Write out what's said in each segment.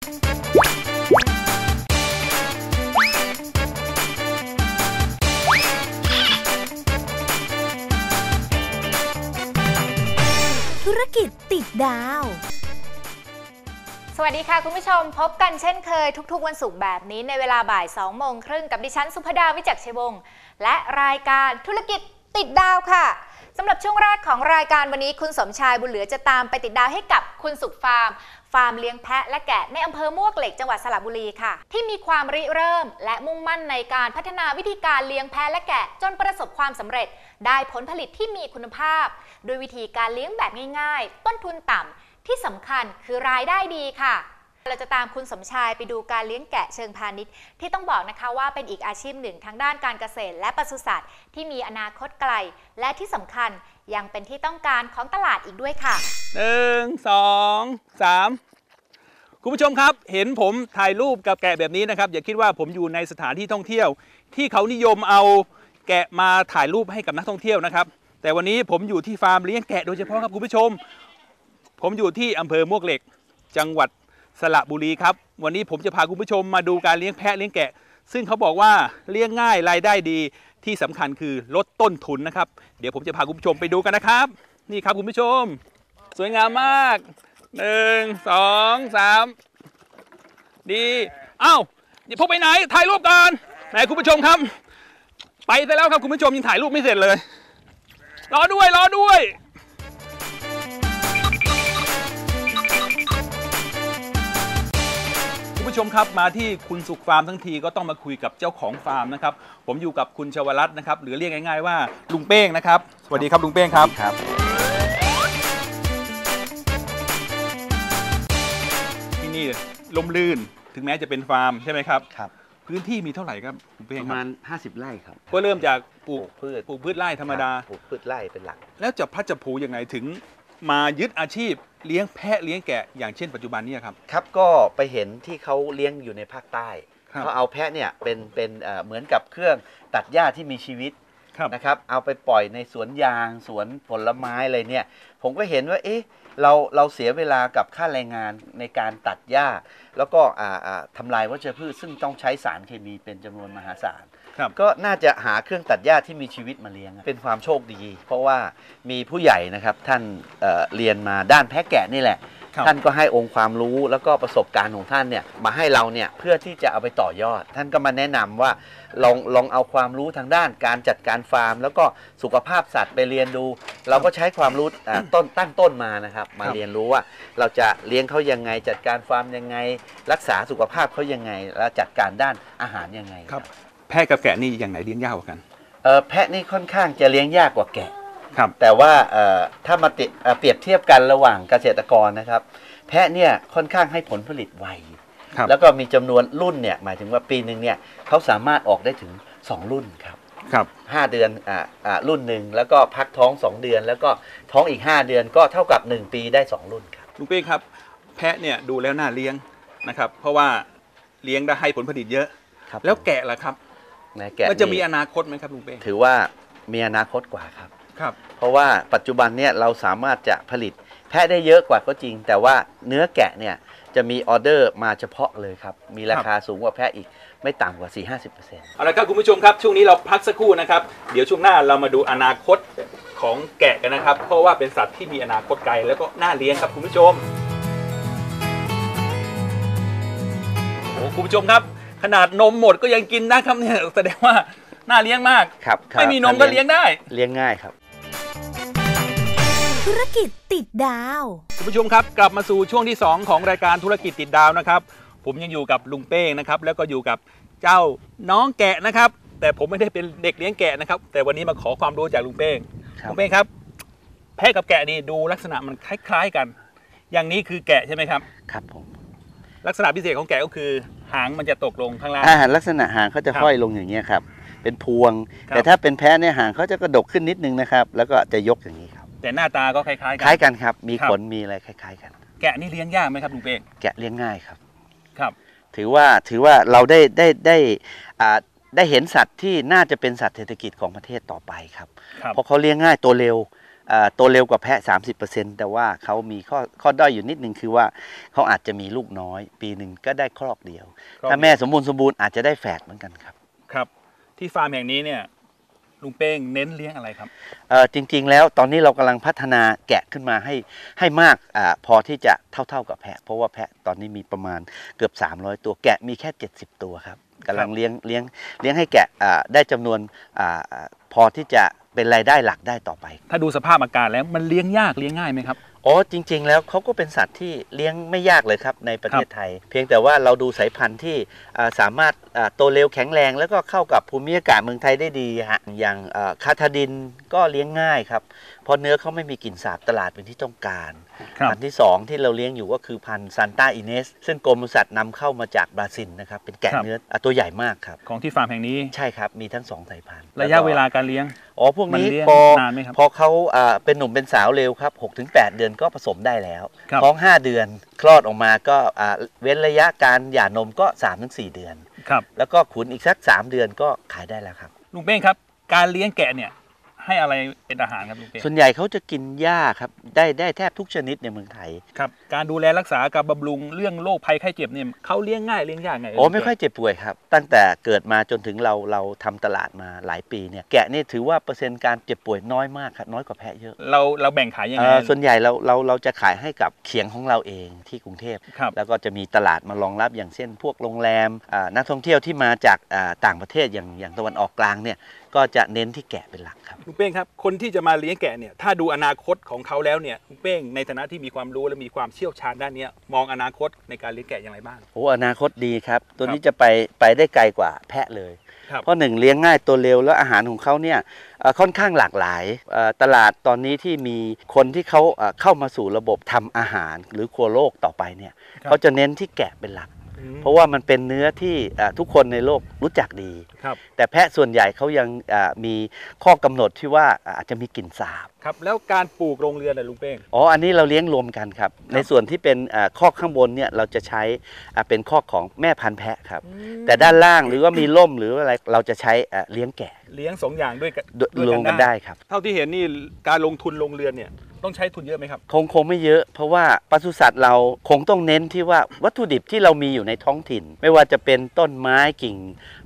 ธุรกิจติดดาว สวัสดีค่ะคุณผู้ชมพบกันเช่นเคยทุกๆ วันศุกร์แบบนี้ในเวลาบ่าย2โมงครึ่งกับดิฉันสุภดาวิจักชัยวงศ์และรายการธุรกิจติดดาวค่ะสำหรับช่วงแรกของรายการวันนี้คุณสมชายบุญเหลือจะตามไปติดดาวให้กับคุณสุขฟาร์ม ฟาร์มเลี้ยงแพะและแกะในอำเภอมวกเหล็กจังหวัดสระบุรีค่ะ ที่มีความริเริ่ม และมุ่งมั่นในการพัฒนาวิธีการเลี้ยงแพะและแกะจนประสบความสำเร็จ ได้ผลผลิตที่มีคุณภาพ โดยวิธีการเลี้ยงแบบง่าย ๆ ต้นทุนต่ำที่สำคัญคือรายได้ดีค่ะ เราจะตามคุณสมชายไปดูการเลี้ยงแกะเชิงพาณิชย์ ที่ต้องบอกนะคะว่าเป็นอีกอาชีพหนึ่งทางด้านการเกษตร และปศุสัตว์ที่มีอนาคตไกล และที่สำคัญยังเป็นที่ต้องการของตลาดอีกด้วยค่ะ หนึ่งสองสามคุณผู้ชมครับ เห็นผมถ่ายรูปกับแกะแบบนี้นะครับ อย่าคิดว่าผมอยู่ในสถานที่ท่องเที่ยว ที่เขานิยมเอาแกะมาถ่ายรูปให้กับนักท่องเที่ยวนะครับ แต่วันนี้ผมอยู่ที่ฟาร์มเลี้ยงแกะโดยเฉพาะครับคุณผู้ชม ผมอยู่ที่อำเภอมวกเหล็ก จังหวัด สระบุรีครับ วันนี้ผมจะพาคุณผู้ชมมาดูการเลี้ยงแพะเลี้ยงแกะ ซึ่งเขาบอกว่าเลี้ยงง่ายรายได้ดีที่สำคัญคือลดต้นทุนนะครับ เดี๋ยวผมจะพาคุณผู้ชมไปดูกันนะครับ นี่ครับคุณผู้ชม สวยงามมากหนึ่งสองสามดีเอ้าเดี๋ยวพกไปไหนถ่ายรูปก่อนไหนคุณผู้ชมครับ ไปซะแล้วครับคุณผู้ชมยังถ่ายรูปไม่เสร็จเลยรอด้วยรอด้วย ผู้ชมครับมาที่คุณสุขฟาร์มทั้งทีก็ต้องมาคุยกับเจ้าของฟาร์มนะครับ ผมอยู่กับคุณชวรัตน์นะครับหรือเรียกง่ายๆว่าลุงเป้งนะครับ สวัสดีครับลุงเป้งครับ ครับ ที่นี่ลมลื่นถึงแม้จะเป็นฟาร์มใช่ไหมครับ ครับ พื้นที่มีเท่าไหร่ครับลุงปเป้งระคมารับณ 50 ไร่ครับก็เริ่มจากปลูกพืช ปลูกพืชไร่ธรรมดาคบปลูกพืชไร่เป็นหลัก แล้วจะพัดจะผูยังไงถึง มายึดอาชีพเลี้ยงแพะเลี้ยงแกะอย่างเช่นปัจจุบันเนี้ครับ ครับก็ไปเห็นที่เขาเลี้ยงอยู่ในภาคใต้ครับเขาเอาแพะเนี่ยเป็นเป็นเอ่อเหมือนกับเครื่องตัดหญ้าที่มีชีวิตครับ นะครับ เอาไปปล่อยในสวนยางสวนผลไม้อะไรเนี่ย ผมก็เห็นว่าเอ๊ะเราเราเสียเวลากับค่าแรงงานในการตัดหญ้า แล้วก็อ่าอ่าทำลายวัชพืชซึ่งต้องใช้สารเคมีเป็นจำนวนมหาศาล ครับก็น่าจะหาเครื่องตัดหญ้าที่มีชีวิตมาเลี้ยง เป็นความโชคดี เพราะว่ามีผู้ใหญ่นะครับท่านเอ่อเรียนมาด้านแพะแกะนี่แหละ ครับ ท่านก็ให้องค์ความรู้แล้วก็ประสบการณ์ของท่านเนี่ยมาให้เราเนี่ยเพื่อที่จะเอาไปต่อยอด ท่านก็มาแนะนำว่าลองลองเอาความรู้ทางด้านการจัดการฟาร์ม แล้วก็สุขภาพสัตว์ไปเรียนดู เราก็ใช้ความรู้อ่าต้นตั้งต้นมานะครับ มาครับ เรียนรู้ว่าเราจะเลี้ยงเขายังไง จัดการฟาร์มยังไง รักษาสุขภาพเขายังไง แล้วจัดการด้านอาหารยังไง ครับ แพะกับแกะนี่อย่างไหนเลี้ยงยากกว่ากันเอ่อแพะนี่ค่อนข้างจะเลี้ยงยากกว่าแกะ ครับ แต่ว่าเอ่อถ้ามาติเอ่อเปรียบเทียบกันระหว่างเกษตรกรนะครับ แพะเนี่ยค่อนข้างให้ผลผลิตไว ครับ แล้วก็มีจำนวนรุ่นเนี่ยหมายถึงว่าปีหนึ่งเนี่ยเขาสามารถออกได้ถึง 2 รุ่นครับ ครับ 5 เดือนอ่าอ่ารุ่นหนึ่งแล้วก็พักท้อง 2 เดือน แล้วก็ท้องอีก 5 เดือนก็เท่ากับ 1 ปีได้ 2 รุ่นครับ ลุงเป้งครับแพะเนี่ยดูแล้วน่าเลี้ยงนะครับ เพราะว่าเลี้ยงได้ให้ผลผลิตเยอะ ครับ แล้วแกะล่ะครับ นะแกะมันจะมีอนาคตไหมครับลุงเป้งถือว่ามีอนาคตกว่าครับครับ เพราะว่าปัจจุบันเนี่ยเราสามารถจะผลิต แพะได้เยอะกว่าก็จริง แต่ว่าเนื้อแกะเนี่ยจะมีออเดอร์มาเฉพาะเลยครับ มีราคาสูงกว่าแพะอีกไม่ต่ำกว่า 4-50%เอาละครับคุณผู้ชมครับ ช่วงนี้เราพักสักครู่นะครับ เดี๋ยวช่วงหน้าเรามาดูอนาคตของแกะกันนะครับ เพราะว่าเป็นสัตว์ที่มีอนาคตไกลแล้วก็น่าเลี้ยงครับคุณผู้ชมโอ้คุณผู้ชมครับ ขนาดนมหมดก็ยังกินนะครับเนี่ยแสดงว่าน่าเลี้ยงมาก ครับครับไม่มีนมก็เลี้ยงได้ เลี้ยงง่ายครับ ธุรกิจติดดาวคุณผู้ชมครับ กลับมาสู่ช่วงที่ 2 ของรายการธุรกิจติดดาวนะครับ ผมยังอยู่กับลุงเป้งนะครับ แล้วก็อยู่กับเจ้าน้องแกะนะครับ แต่ผมไม่ได้เป็นเด็กเลี้ยงแกะนะครับ แต่วันนี้มาขอความรู้จากลุงเป้งครับ ลุงเป้งครับ แพะกับแกะนี่ดูลักษณะมันคล้าย ๆกัน อย่างนี้คือแกะใช่ไหมครับ ครับผม ลักษณะพิเศษของแกะก็คือ หางมันจะตกลงข้างล่างอาหารลักษณะหางเขาจะครับห้อยลงอย่างนี้ยครับ เป็นพวง ครับ แต่ถ้าเป็นแพะเนี่ยหางเขาจะกระดกขึ้นนิดนึงนะครับ แล้วก็จะยกอย่างนี้ครับ แต่หน้าตาก็คล้ายๆกั คล้ายกันครับ มีครับ ขน มีอะไรคล้าย ๆ กัน แกะนี่เลี้ยงยากไหมครับลุงเป้งแกะเลี้ยงง่ายครับ ครับ ถือว่าถือว่าเราได้ได้ได้อ่าได้เห็นสัตว์ที่น่าจะเป็นสัตว์เศรษฐกิจของประเทศต่อไปครับ ครับ เพราะเขาเลี้ยงง่ายตัวเร็วเอ่อ โตเร็วกว่าแพะ 30%แต่ว่าเขามีข้อข้อด้อยอยู่นิดนึงคือว่าเขาอาจจะมีลูกน้อย ปีหนึ่งก็ได้ครอกเดียว ถ้าแม่สมบูรณ์สมบูรณ์อาจจะได้แฝดเหมือนกันครับ ครับ ที่ฟาร์มแห่งนี้เนี่ย ลุงเป้งเน้นเลี้ยงอะไรครับเอ่อจริง ๆ แล้วตอนนี้เรากำลังพัฒนาแกะขึ้นมาให้ให้มากอาพอที่จะเท่าๆกับแพะ เพราะว่าแพะตอนนี้มีประมาณเกือบ 300 ตัวแกะมีแค่ 70 ตัวครับกำลังเลี้ยงเลี้ยงเลี้ยงให้แกะอ่าได้จำนวนอาอ่าพอที่จะเป็นรายได้หลักได้ต่อไป ถ้าดูสภาพอาการแล้วมันเลี้ยงยากเลี้ยงง่ายไหมครับ อ๋อจริง ๆ แล้วเขาก็เป็นสัตว์ที่เลี้ยงไม่ยากเลยครับในประเทศไทย เพียงแต่ว่าเราดูสายพันธุ์ที่อ่าสามารถอ่าโตเร็วแข็งแรง แล้วก็เข้ากับภูมิอากาศเมืองไทยได้ดีฮะอย่างอ่าคาทาดินก็เลี้ยงง่ายครับเพ ราะเนื้อเขาไม่มีกลิ่นสาบตลาดเป็นที่ต้องการครับพันธุ์ที่ 2 ที่เราเลี้ยงอยู่ก็คือพันธุ์ซานตาอินเนสซึ่งกรมปศุสัตว์นำเข้ามาจากบราซิลนะครับเป็นแกะครับเนื้ออะตัวใหญ่มากครับของที่ฟาร์มแห่งนี้ใช่ครับมีทั้งสองสายพันธุ์ระยะแก็เวลาการเลี้ยงอ๋อพวกนี้มันเลี้ยงพอนานไหมครับพอเขาอ่าเป็นหนุ่มเป็นสาวเร็วครับ6-8 เดือนก็ผสมได้แล้วครับท้อง 5 เดือนคลอดออกมาก็อ่าเว้นระยะการหย่านมก็ 3-4 เดือนครับแล้วก็ขุนอีกสัก 3 เดือนก็ขายได้แล้วครับลุงเป้งครับการเลี้ยงแกะเนี่ย ให้อะไรเป็นอาหารครับลุงเป้งส่วนใหญ่เขาจะกินหญ้าครับ ได้ได้แทบทุกชนิดในเมืองไทย ครับการดูแลรักษากับบำรุงเรื่องโรคภัยไข้เจ็บเนี่ยเขาเลี้ยงง่ายเลี้ยงยากไงโอ้ไม่ค่อยเจ็บป่วยครับ ตั้งแต่เกิดมาจนถึงเราเราทำตลาดมาหลายปีเนี่ยแกะนี่ถือว่าเปอร์เซ็นต์การเจ็บป่วยน้อยมากครับน้อยกว่าแพะเยอะเราเราแบ่งขายยังไงเอ่อส่วนใหญ่เราเราเราจะขายให้กับเขียงของเราเองที่กรุงเทพ ครับ แล้วก็จะมีตลาดมารองรับอย่างเช่น พวกโรงแรมอ่านักท่องเที่ยวที่มาจากอ่าต่างประเทศอย่างอย่างตะวันออกกลางเนี่ยก็จะเน้นที่แกะเป็นหลักครับ ลุงเป้งครับ คนที่จะมาเลี้ยงแกะเนี่ย ถ้าดูอนาคตของเขาแล้วเนี่ยลุงเป้งในฐานะที่มีความรู้และมีความเชี่ยวชาญด้านเนี้ยมองอนาคตในการเลี้ยงแกะอย่างไรบ้างโอ้อนาคตดีครับ ตัวนี้จะไปไปได้ไกลกว่าแพะเลยครับเพราะหนึ่งเลี้ยงง่ายตัวเร็วแล้วอาหารของเขาเนี่ยเอ่อค่อนข้างหลากหลายเอ่อตลาดตอนนี้ที่มีคนที่เขาเอ่อเข้ามาสู่ระบบทำอาหาร หรือครัวโลกต่อไปเนี่ยครับเขาจะเน้นที่แกะเป็นหลักอืม เพราะว่ามันเป็นเนื้อที่เอ่อทุกคนในโลกรู้จักดีครับแต่แพะส่วนใหญ่เขายังเอ่อมีข้อกำหนดที่ว่าอ่าอาจจะมีกลิ่นสาบครับแล้วการปลูกโรงเรือนน่ะลุงเป้งอ๋ออันนี้เราเลี้ยงรวมกันครับ ในส่วนที่เป็นเอ่อคอกข้างบนเนี่ยเราจะใช้อ่าเป็นคอกของแม่พันธุ์แพะครับ แต่ด้านล่างหรือว่ามีร่มหรืออะไรเราจะใช้เอ่อเลี้ยงแกะ เลี้ยงสองอย่างด้วยกันดด้วยรวมกันได้ครับ เท่าที่เห็นนี่การลงทุนโรงเรือนเนี่ยต้องใช้ทุนเยอะไหมครับคงคงไม่เยอะ เพราะว่าปศุสัตว์เราคงต้องเน้นที่ว่าวัตถุดิบที่เรามีอยู่ในท้องถิ่น ไม่ว่าจะเป็นต้นไม้กิ่ง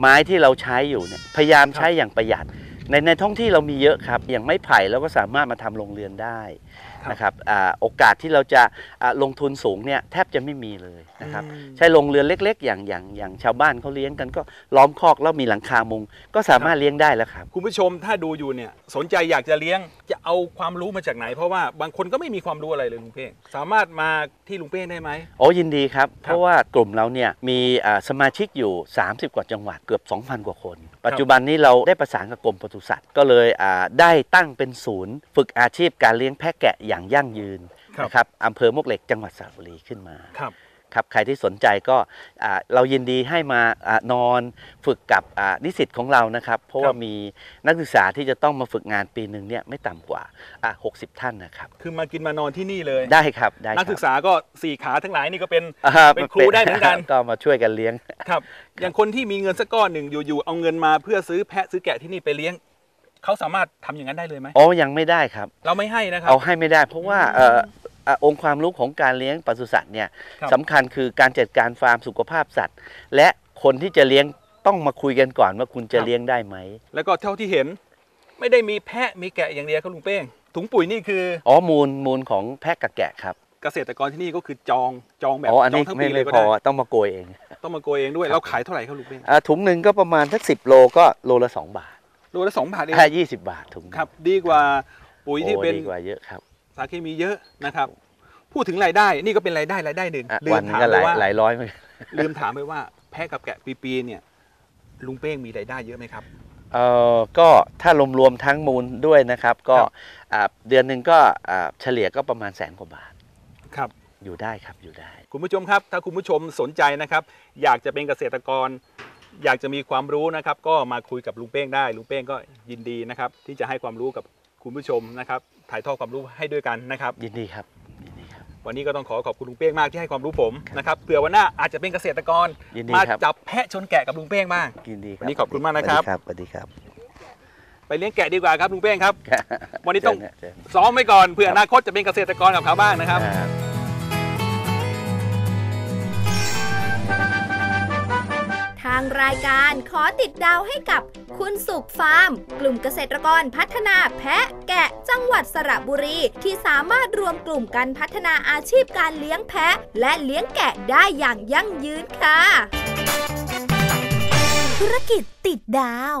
ไม้ที่เราใช้อยู่เนี่ยพยายามใช้อย่างประหยัด ในในท้องที่เรามีเยอะครับ อย่างไม้ไผ่เราก็สามารถมาทำโรงเรือนได้ครับ นะครับอาโอกาสที่เราจะอ่าลงทุนสูงเนี่ยแทบจะไม่มีเลยนะครับอืมใช้โรงเรือนเล็ก ๆ อย่างอย่างอย่างชาวบ้านเขาเลี้ยงกันก็ล้อมคอกแล้วมีหลังคามุง ก็สามารถเลี้ยงได้แล้วครับคุณผู้ชมถ้าดูอยู่เนี่ยสนใจอยากจะเลี้ยงจะเอาความรู้มาจากไหน เพราะว่าบางคนก็ไม่มีความรู้อะไรเลยลุงเป้งสามารถมาที่ลุงเป้งได้ไหมโอ้ยินดีครับ เพราะว่ากลุ่มเราเนี่ยมีอ่าสมาชิกอยู่ 30 กว่าจังหวัดเกือบ 2,000 กว่าคน ปัจจุบันนี้เราได้ประสานกับกรมปศุสัตว์ก็เลยอ่าได้ตั้งเป็นศูนย์ ฝึกอาชีพการเลี้ยงแพะแกะอย่างยั่งยืนครับนะครับอำเภอมวกเหล็กจังหวัดสระบุรีขึ้นมาครับครับใครที่สนใจก็อ่าเรายินดีให้มาอานอนฝึกกับอ่านิสิตของเรานะครับ เพราะว่ามีนักศึกษาที่จะต้องมาฝึกงานปีหนึ่งเนี่ยไม่ต่ำกว่าอ่า60 ท่านนะครับ คือมากินมานอนที่นี่เลยได้ครับได้ครับนักศึกษาก็สี่ขาทั้งหลายนี่ก็เป็นอ่าเป็นครูได้เหมือนกันก็มาช่วยกันเลี้ยงครับ อย่างคนที่มีเงินสักก้อนหนึ่งอยู่ๆเอาเงินมาเพื่อซื้อแพะซื้อแกะที่นี่ไปเลี้ยง เขาสามารถทำอย่างนั้นได้เลยไหมอ๋อยังไม่ได้ครับ เราไม่ให้นะครับเอาให้ไม่ได้ เพราะว่าเอ่อเอ่อองค์ความรู้ของการเลี้ยงปศุสัตว์เนี่ยครับสำคัญคือการจัดการฟาร์มสุขภาพสัตว์ และคนที่จะเลี้ยงต้องมาคุยกันก่อนว่าคุณจะเลี้ยงได้ไหม แล้วก็เท่าที่เห็น ไม่ได้มีแพะมีแกะอย่างเดียวครับลุงเป้ง ถุงปุ๋ยนี่คืออ๋อมูลมูลของแพะกับแกะครับ เกษตรกรที่นี่ก็คือจองจองแบบอ๋ออันจอนี้งทั้งไม่ปีเลไม่ยก็พอได้ต้องมาโกยเอง ต้องมาโกยเองด้วยครับเราขายเท่าไหร่ครับลุงเป้งอ่าถุงหนึ่งก็ประมาณสักสิบโลก็โลละสองบาท โลละสองบาทเองแค่ยี่สิบบาทถุงครับ ดีกว่าปุ๋ยที่โอ้เป็นดีกว่าเยอะครับสารเคมีเยอะนะครับ พูดถึงรายได้นี่ก็เป็นรายได้รายได้หนึ่งอะลืวัมนถามก็หไปลายว่าหลายร้อยเหมือนกันลืมถามไปว่าแพะกับแกะปีๆเนี่ยลุงเป้งมีรายได้เยอะไหมครับเอ่อก็ถ้ารวมๆทั้งมูลด้วยนะครับ ก็ครับอ่าเดือนหนึ่งก็อ่าเฉลี่ยก็ประมาณแสนกว่าบาทครับอยู่ได้ครับอยู่ได้ คุณผู้ชมครับ ถ้าคุณผู้ชมสนใจนะครับ อยากจะเป็นเกษตรกร อยากจะมีความรู้นะครับ ก็มาคุยกับลุงเป้งได้ลุงเป้งก็ยินดีนะครับ ที่จะให้ความรู้กับคุณผู้ชมนะครับ ถ่ายทอดความรู้ให้ด้วยกันนะครับ ยินดีครับยินดีครับ วันนี้ก็ต้องขอขอบคุณลุงเป้งมากที่ให้ความรู้ผมนะครับเผื่อวันหน้าอาจจะเป็นเกษตรกรยินดีมาครับ จับแพะชนแกะกับลุงเป้งบ้าง ยินดีครับวันนี้ขอบคุณมากนะครับ สวัสดีครับไปเลี้ยงแกะดีกว่าครับลุงเป้งครับวันนี้ต้อง เชิญเชิญซ้อมไว้ก่อนเผื่ออนาคตจะเป็นเกษตรกรกับเขาบ้างนะครับ ครับางรายการขอติดดาวให้กับคุณสุขฟาร์ม กลุ่มเกษตรกรพัฒนาแพะแกะจังหวัดสระบุรี ที่สามารถรวมกลุ่มกันพัฒนาอาชีพการเลี้ยงแพะ และเลี้ยงแกะได้อย่างยั่งยืนค่ะ ธุรกิจติดดาว